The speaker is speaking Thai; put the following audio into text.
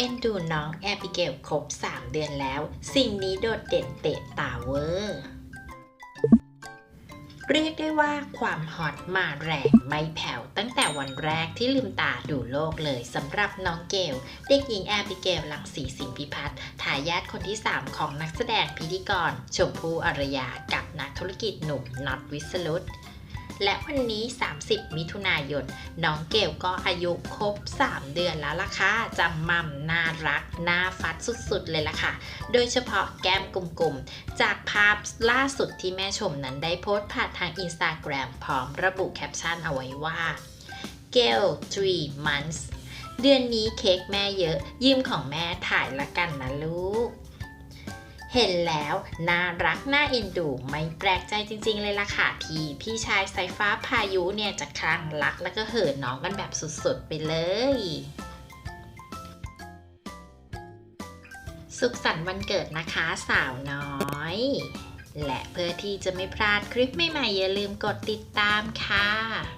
เอ็นดูน้องแอบิเกลครบ 3 เดือนแล้ว สิ่งนี้โดดเด่นเตะตาเวอร์เรียกได้ว่าความฮอตมาแรงไม่แผ่วตั้งแต่วันแรกที่ลืมตาดูโลกเลยสำหรับน้องเกล เด็กหญิงแอบิเกลหลังสีสิงพิพัฒน์ทายาทคนที่ 3 ของนักแสดงพิธีกร ชมพู่อารยากับนักธุรกิจหนุ่มน็อตวิสรุต และวันนี้ 30 มิถุนายน น้องเกลก็อายุครบ 3 เดือนแล้วล่ะค่ะจำมั่มน่ารัก น่าฟัดสุดๆเลยล่ะค่ะ โดยเฉพาะแก้มกลุ่มๆ จากภาพล่าสุดที่แม่ชมนั้นได้โพสต์ผ่านทางอินสตาแกรมพร้อมระบุแคปชั่นเอาไว้ว่าเกล3 months เดือนนี้เค้กแม่เยอะ ยืมของแม่ถ่ายละกันนะลูก เห็นแล้วน่ารักน่าเอ็นดูไม่แปลกใจจริง ๆ เลยล่ะค่ะที่พี่ชายสายฟ้าพายุเนี่ยจะคลั่งรักแล้วก็เหินน้องกันแบบสุดๆไปเลยสุขสันต์วันเกิดนะคะสาวน้อย และเพื่อที่จะไม่พลาดคลิปใหม่ๆอย่าลืมกดติดตามค่ะ